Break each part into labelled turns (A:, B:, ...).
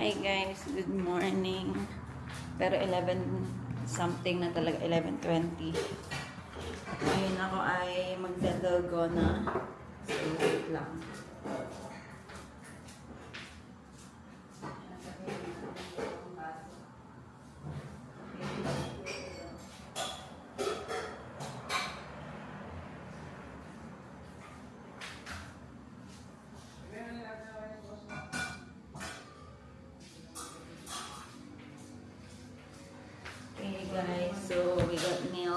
A: Hi guys, good morning. Pero 11 something na talaga, 11.20. Ngayon ako ay magdadalgo na. So, wait lang.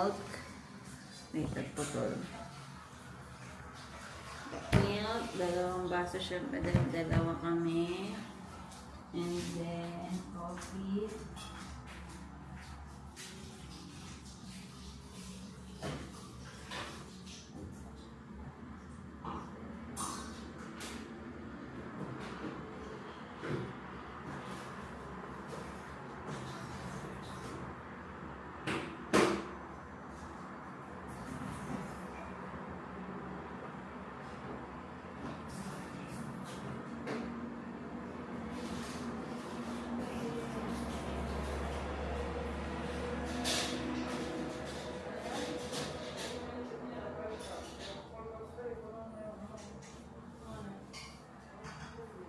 A: Milk. Wait, nagputol. Milk, dalawang baso syempre dahil dalawa kami. And then, coffee.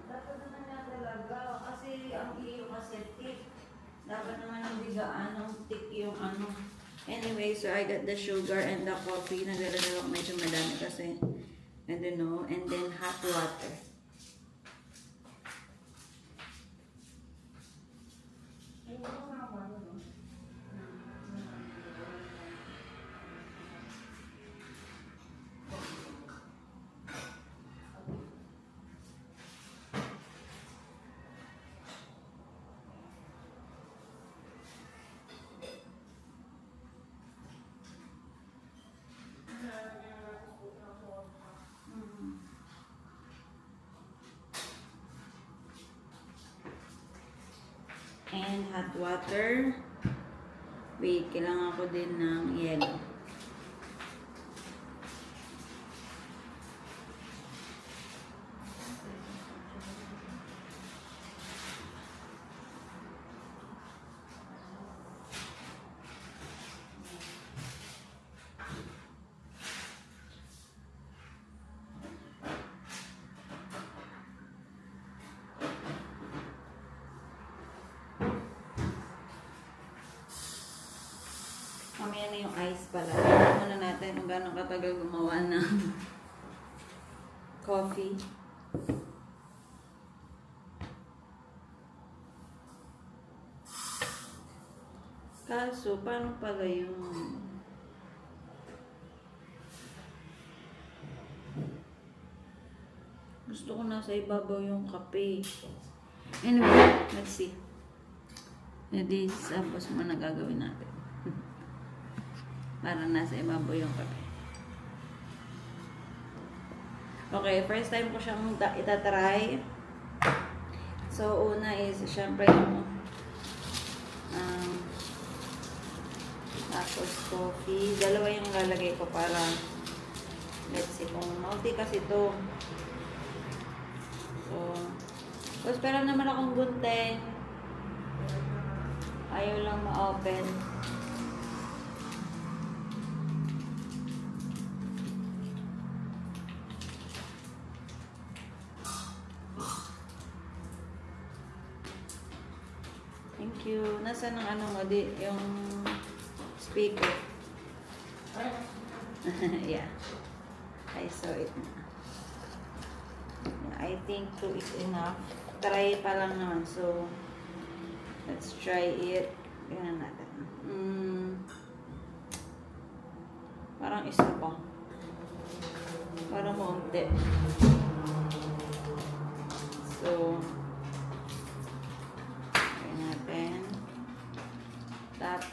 A: Dapat naman nga talaga, kasi ang iyo kasi thick. Dapat naman ang bigaan, ang thick yung ano. Anyway, so I got the sugar and the coffee. Naglalagay ako medyo madami kasi. I don't know. And then hot water. And hot water. Wait, kailangan ko din ng yellow. Mamaya na yung ice pala. Tignan muna natin kung gano'ng katagal gumawa ng coffee. Kaso, paano pala yung... Gusto ko nasa ibabaw yung kape. Anyway, let's see. Edi, tapos mo na gagawin natin. Para nasa ibabaw yung kape. Okay, first time ko siyang itatry. So, una is, syempre, yung um, tapos coffee. Dalawa yung lalagay ko para let's see kung multi kasi to. So, tapos pero naman akong gunting. Ayaw lang ma-open. Nasaan ang ano mo? Di, yung speaker. yeah. I saw it na. I think two is enough. Try pa lang naman. So, let's try it. Tingnan natin. Mm, parang isa pa. Parang maunti. So,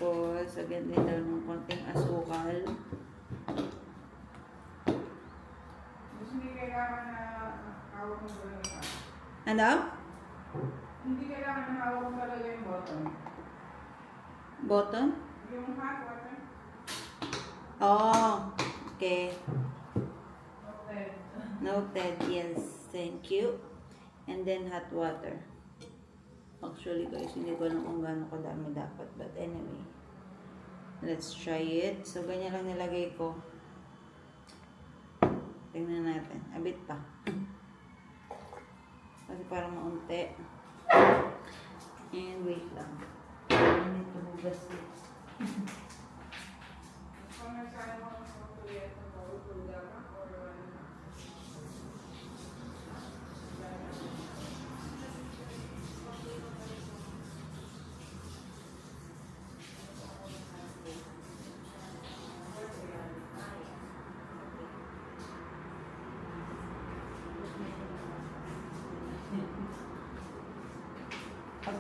A: Tapos, agad din daw ng konting asukal.
B: Hindi kailangan na hawak mo talaga
A: Ano?
B: Hindi kailangan na hawak mo talaga yung bottom.
A: Button?
B: Yung hot water.
A: Oh, okay.
B: Okay.
A: Noted, yes. Thank you. And then hot water. Actually guys, hindi ko alam kung gaano kadami dapat. But anyway, let's try it. So, ganyan lang nilagay ko. Tingnan natin. A bit pa. Kasi parang maunti. And wait lang. I need to hugas it.
B: Kung nagsabi mo kung tuloy ito, mautulga ka or ano.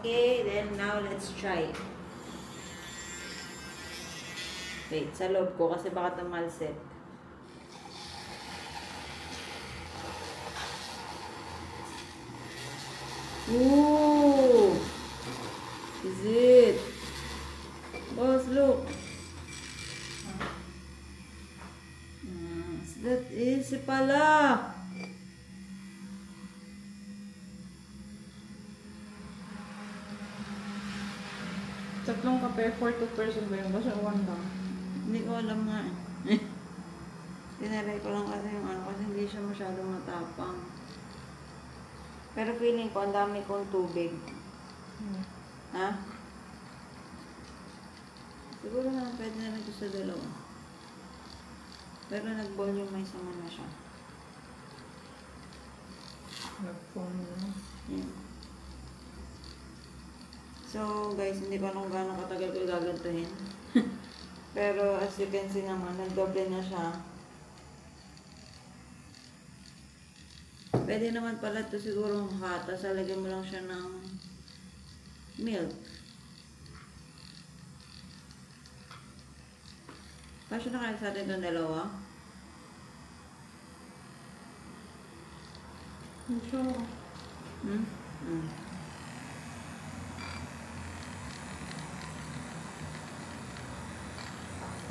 A: Okay, then now let's try it. Wait, sa loob ko kasi baka tumalsik. Ooh! Is it? Boss, look. Ah, is that easy pala?
B: Kape, 4 to person ba yung basta one lang?
A: Hindi ko alam nga eh. Tinalay ko lang kasi yung ano kasi hindi siya masyadong matapang. Pero feeling ko ang dami kong tubig.
B: Hmm.
A: Ha? Siguro naman pwede na lang ito sa dalawa. Pero nag-volumize naman na siya.
B: Nag-phone na.
A: Yan. So, guys, hindi ko alam gaano katagal ko gagantuhin. Pero, as you can see naman, nagdoble na siya. Pwede naman pala ito siguro hot, tapos lalagyan mo lang siya ng milk. Kasya na kaya sa atin itong dalawa?
B: Hindi siya.
A: Hmm? Hmm.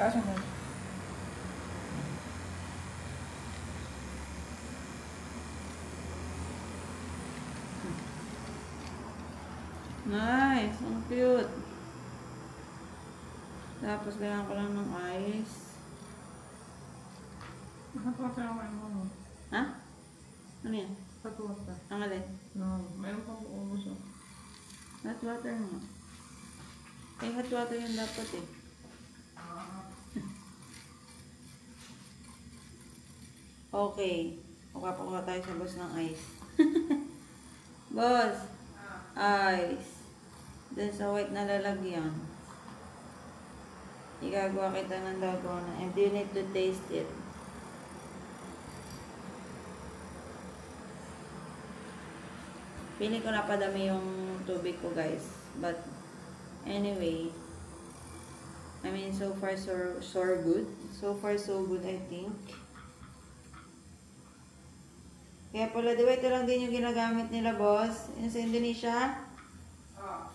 B: Kaso mo.
A: Nice! Ang cute! Tapos, kailangan ko lang ng ice.
B: Nakapasa ako yung mga.
A: Ha? Ano yan?
B: Patuwata.
A: Ang alin?
B: No, meron pang uubos ako.
A: Hot water nga. Eh, hot water yun dapat eh. Okay. Kukapakuha tayo sa boss ng ice. boss! Ice. Dun sa white na lalagyan. Igagawa kita ng dalgona. And you need to taste it. Pili ko napadami yung tubig ko guys. But anyway, I mean so far so, so good. So far so good I think. Kaya pala, ba ito lang din yung ginagamit nila, boss? Yung sa Indonesia?
B: Ah.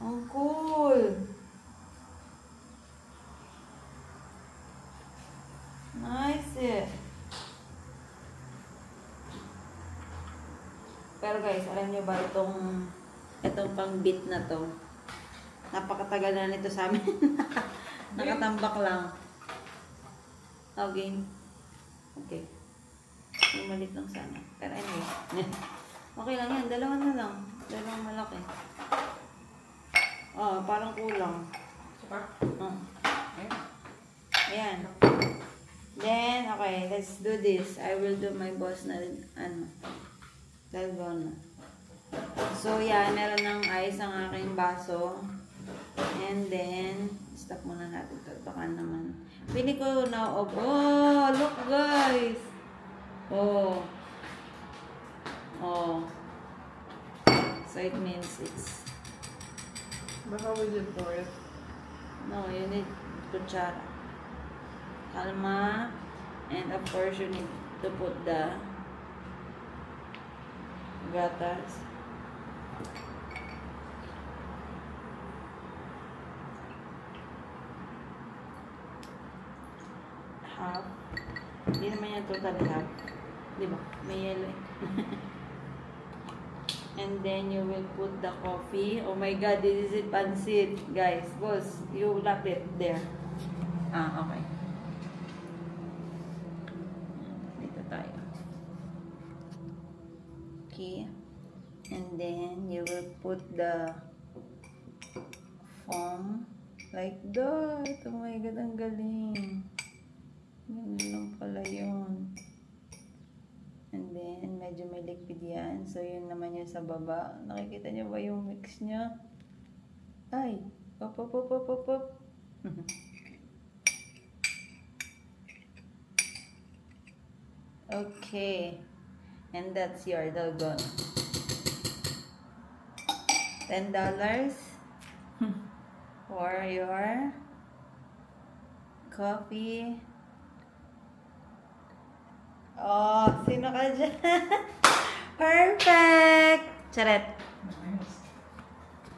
A: Ang cool! Nice eh. Pero guys, alam nyo ba itong itong pang beat na to? Napakatagal na nito sa amin. Nakatambak lang. Okay. Okay. Yung malit lang sana. Pero anyway. okay lang yan. Dalawa na lang. Dalawang malaki. Oh, parang kulang.
B: Saka?
A: Oh.
B: Eh?
A: Ayan. Then, okay, let's do this. I will do my boss na, ano, dalgona. So, yan, meron ng ice ang aking baso. And then, stop muna natin ito. Baka naman. Pili ko na, oh, oh, look guys! Oh. Oh. So, it means it's,
B: we did pour it.
A: no, you need kutsara. Kalma. And of course, you need to put the gatas. Half. Hindi naman yan totally half. Di ba? May yellow eh. And then you will put the coffee. Oh my god, this is it pansit. Guys, boss, you lap it there. Ah, okay. Dito tayo. Okay. And then you will put the foam like that. Oh my god, ang galing. Ganun lang pala yun. And then, medyo may liquid yan. So, yun naman yun sa baba. Nakikita niyo ba yung mix niya? Ay! Pop, pop, pop, pop, pop, pop. okay. And that's your dogon. Ten dollars for your coffee. Oh, sino ka dyan? Perfect! Charet.
B: Nice.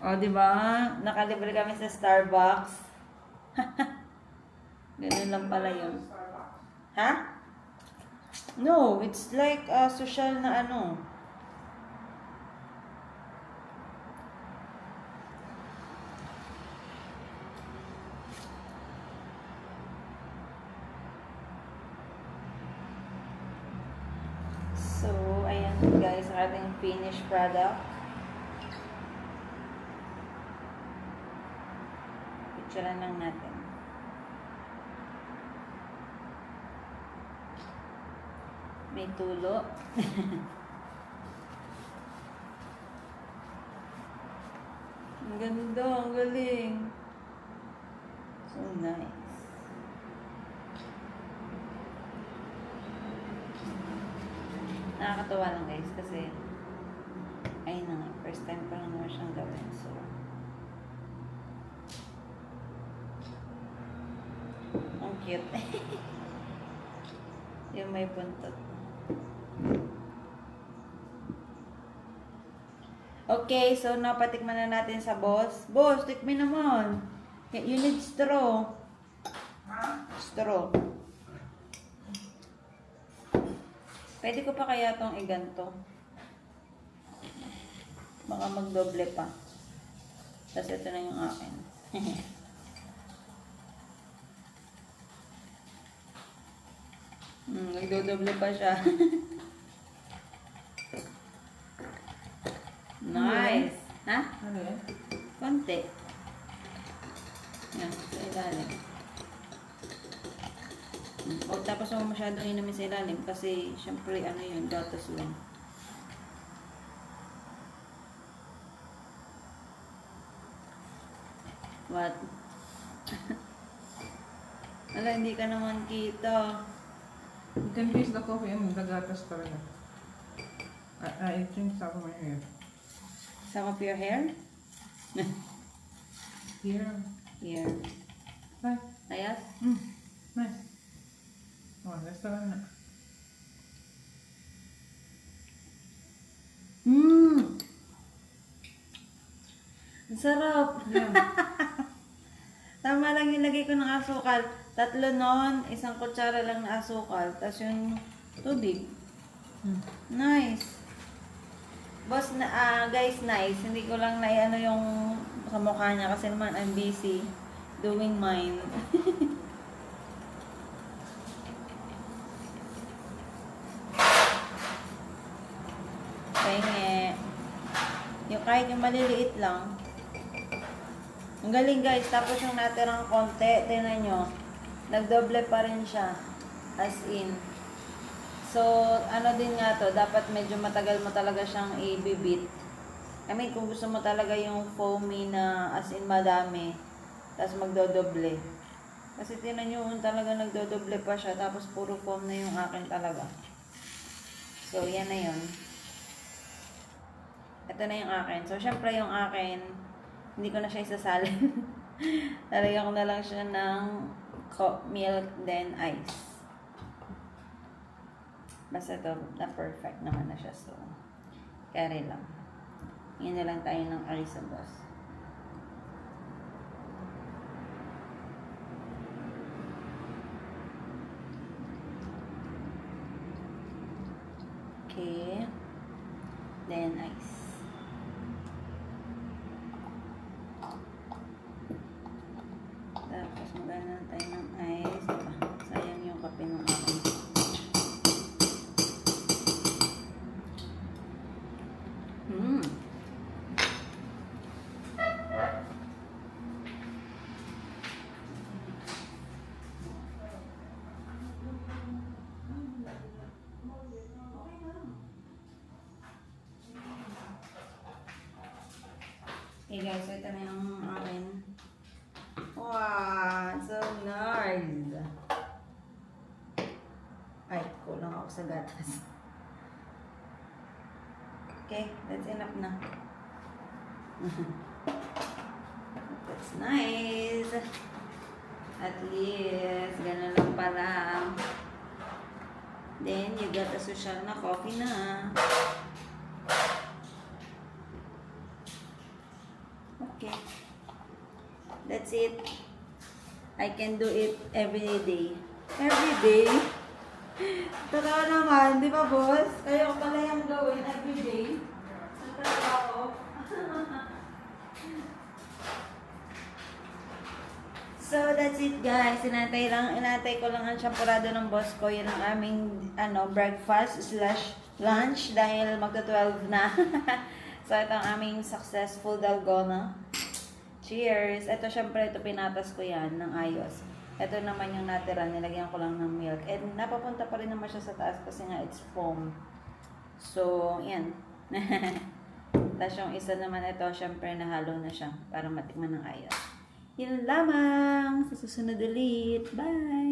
A: O, di ba? Nakalibre kami sa Starbucks. Ganun lang pala yun. Ha? No, it's like a social na ano. So, ayan guys, ang ating finished product. Picturean lang natin. May tulo. ang ganda, ang galing. So nice. Nakakatawa lang guys kasi first time ko lang naman siyang gawin. So, ang cute. yung may buntot. Okay, so napatikman na natin sa boss. Boss, tikmin naman. You need straw. Straw. Pwede ko pa kaya tong iganto? Baka magdoble pa. Tapos ito na yung akin. hmm, nagdodoble pa siya. nice. Ha?
B: Ano yan?
A: Konti. Yan, sa ilalim. Hmm, Huwag tapos mo masyadong inumin sa ilalim kasi syempre ano yun, gatas lang. What? Ala, hindi ka naman kita.
B: You can taste the coffee and the gatas talaga. I, I think sa my hair.
A: Some of your hair?
B: Here.
A: Here.
B: Nice.
A: Ayas?
B: Mm. Nice. Oh, that's the one.
A: Mmm! Ang sarap!
B: Yeah.
A: Tama lang yung lagay ko ng asukal. Tatlo nun, isang kutsara lang na asukal. Tapos yung tubig.
B: Mm.
A: Nice. Boss, na, ah, guys, nice. Hindi ko lang na ano yung sa mukha niya kasi naman I'm busy doing mine. Penge. Yung kahit yung maliliit lang. Ang galing guys. Tapos yung natirang konti, tingnan nyo. Nagdoble pa rin siya. As in. So, ano din nga to, dapat medyo matagal mo talaga siyang ibibit. I mean, kung gusto mo talaga yung foamy na as in madami, tapos magdodoble. Kasi tinan nyo, talaga nagdodoble pa siya, tapos puro foam na yung akin talaga. So, yan na yun. Ito na yung akin. So, syempre yung akin, hindi ko na siya isasalin. Lalagyan ko na lang siya ng milk, then ice. Basta ito, na perfect naman na siya. So, carry lang. Ngayon na lang tayo ng ice sa boss. Okay. Then ice. Okay guys, so ito na yung akin. Wow, so nice. Ay, kulang ako sa gatas. Okay, that's enough na. that's nice. At least, ganun lang pala. Then, you got a social na coffee na. Okay. That's it. I can do it every day. Every day? Totoo naman, di ba boss? Kayo pala yung gawin every day. Sa. So, that's it guys. Inantay lang, inantay ko lang ang champurado ng boss ko. Yun ang aming ano, breakfast slash lunch dahil magta-12 na. so, ito ang aming successful dalgona. Cheers! Ito, syempre, ito pinatas ko yan ng ayos. Ito naman yung natira, nilagyan ko lang ng milk. And napapunta pa rin naman siya sa taas kasi nga it's foam. So, yan. Tapos yung isa naman ito, syempre, nahalo na siya para matikman ng ayos. Yun lamang. Sa susunod ulit. Bye!